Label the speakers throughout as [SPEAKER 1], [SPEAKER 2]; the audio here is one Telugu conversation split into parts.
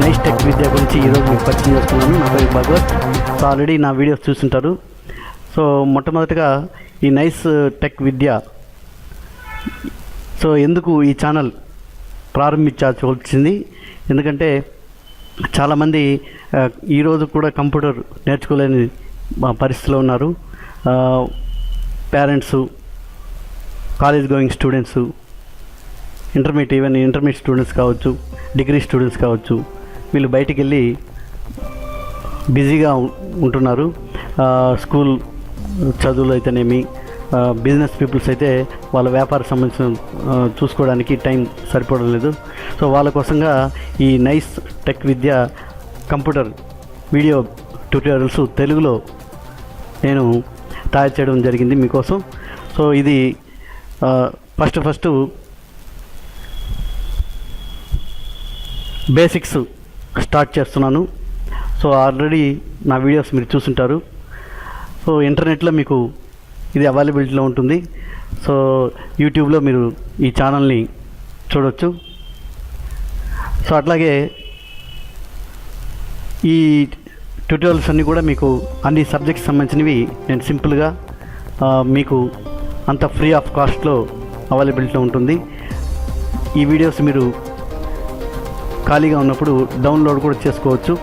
[SPEAKER 1] గురించి ఈరోజు మీకు పరిచయం చేస్తున్నాను. నా పేరు భగవత్. సో ఆల్రెడీ నా వీడియోస్ చూస్తుంటారు. సో మొట్టమొదటిగా ఈ నైస్ టెక్ విద్య సో ఎందుకు ఈ ఛానల్ ప్రారంభించాల్సి వచ్చింది ఎందుకంటే చాలామంది ఈరోజు కూడా కంప్యూటర్ నేర్చుకోలేని మా పరిస్థితిలో ఉన్నారు. Parents college going students intermediate even intermediate students కావచ్చు డిగ్రీ స్టూడెంట్స్ కావచ్చు. వీళ్ళు బయటికి వెళ్ళి బిజీగా ఉంటున్నారు. స్కూల్ చదువులు అయితేనేమి బిజినెస్ పీపుల్స్ అయితే వాళ్ళ వ్యాపార సంబంధించిన చూసుకోవడానికి టైం సరిపోవడం లేదు. సో వాళ్ళ కోసంగా ఈ nice tech Vidya computer video tutorials తెలుగులో నేను తయారు చేయడం జరిగింది మీకోసం. సో ఇది ఫస్ట్ ఫస్ట్ బేసిక్స్ స్టార్ట్ చేస్తున్నాను. సో ఆల్రెడీ నా వీడియోస్ మీరు చూసుంటారు. సో ఇంటర్నెట్లో మీకు ఇది అవైలబిలిటీలో ఉంటుంది. సో యూట్యూబ్లో మీరు ఈ ఛానల్ని చూడొచ్చు. సో అట్లాగే ఈ ట్యూటోరియల్స్ అన్నీ కూడా మీకు అన్ని సబ్జెక్ట్స్ సంబంధించినవి నేను సింపుల్గా మీకు అంత ఫ్రీ ఆఫ్ కాస్ట్లో అవైలబిలిటీలో ఉంటుంది. ఈ వీడియోస్ మీరు ఖాళీగా ఉన్నప్పుడు డౌన్లోడ్ కూడా చేసుకోవచ్చు.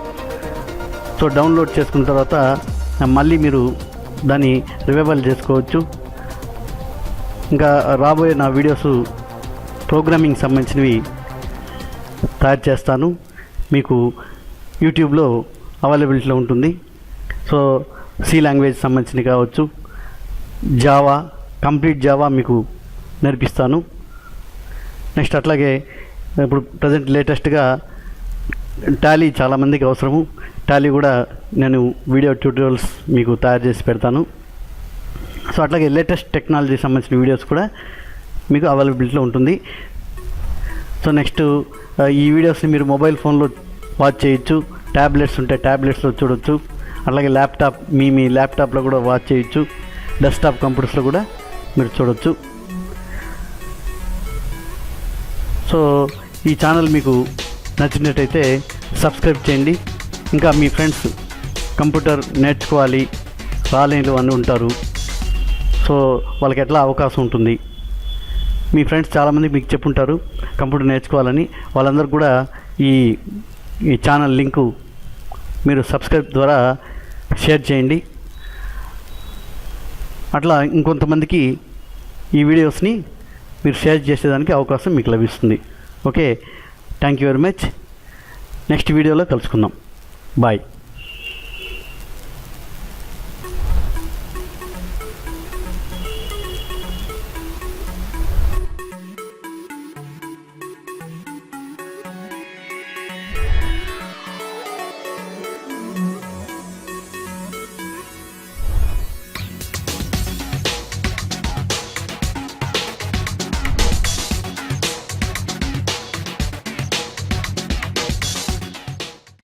[SPEAKER 1] సో డౌన్లోడ్ చేసుకున్న తర్వాత మళ్ళీ మీరు దాన్ని రివైవల్ చేసుకోవచ్చు. ఇంకా రాబోయే నా వీడియోస్ ప్రోగ్రామింగ్ సంబంధించినవి తయారు చేస్తాను. మీకు యూట్యూబ్లో అవైలబిలిటీలో ఉంటుంది. సో సి లాంగ్వేజ్ సంబంధించినవి కావచ్చు. జావా కంప్లీట్ జావా మీకు నేర్పిస్తాను. నెక్స్ట్ అట్లాగే ఇప్పుడు ప్రజెంట్ లేటెస్ట్గా టాలీ చాలామందికి అవసరము. టాలీ కూడా నేను వీడియో ట్యూటోరియల్స్ మీకు తయారు చేసి పెడతాను. సో అట్లాగే లేటెస్ట్ టెక్నాలజీ సంబంధించిన వీడియోస్ కూడా మీకు అవైలబిలిటీలో ఉంటుంది. సో నెక్స్ట్ ఈ వీడియోస్ని మీరు మొబైల్ ఫోన్లో వాచ్ చేయొచ్చు. ట్యాబ్లెట్స్ ఉంటే ట్యాబ్లెట్స్లో చూడొచ్చు. అలాగే ల్యాప్టాప్ మీ మీ ల్యాప్టాప్లో కూడా వాచ్ చేయొచ్చు. డెస్క్టాప్ కంప్యూటర్స్లో కూడా మీరు చూడొచ్చు. సో ఈ ఛానల్ మీకు నచ్చినట్టయితే సబ్స్క్రైబ్ చేయండి. ఇంకా మీ ఫ్రెండ్స్ కంప్యూటర్ నేర్చుకోవాలి రాలేని అని ఉంటారు. సో వాళ్ళకి ఎట్లా అవకాశం ఉంటుంది? మీ ఫ్రెండ్స్ చాలామంది మీకు చెప్పుంటారు కంప్యూటర్ నేర్చుకోవాలని. వాళ్ళందరూ కూడా ఈ ఈ ఛానల్ లింకు మీరు సబ్స్క్రైబ్ ద్వారా షేర్ చేయండి. అట్లా ఇంకొంతమందికి ఈ వీడియోస్ని మీరు షేర్ చేసేదానికి అవకాశం మీకు లభిస్తుంది. Okay thank you very much next వీడియోలో కలుసుకుందాం. బాయ్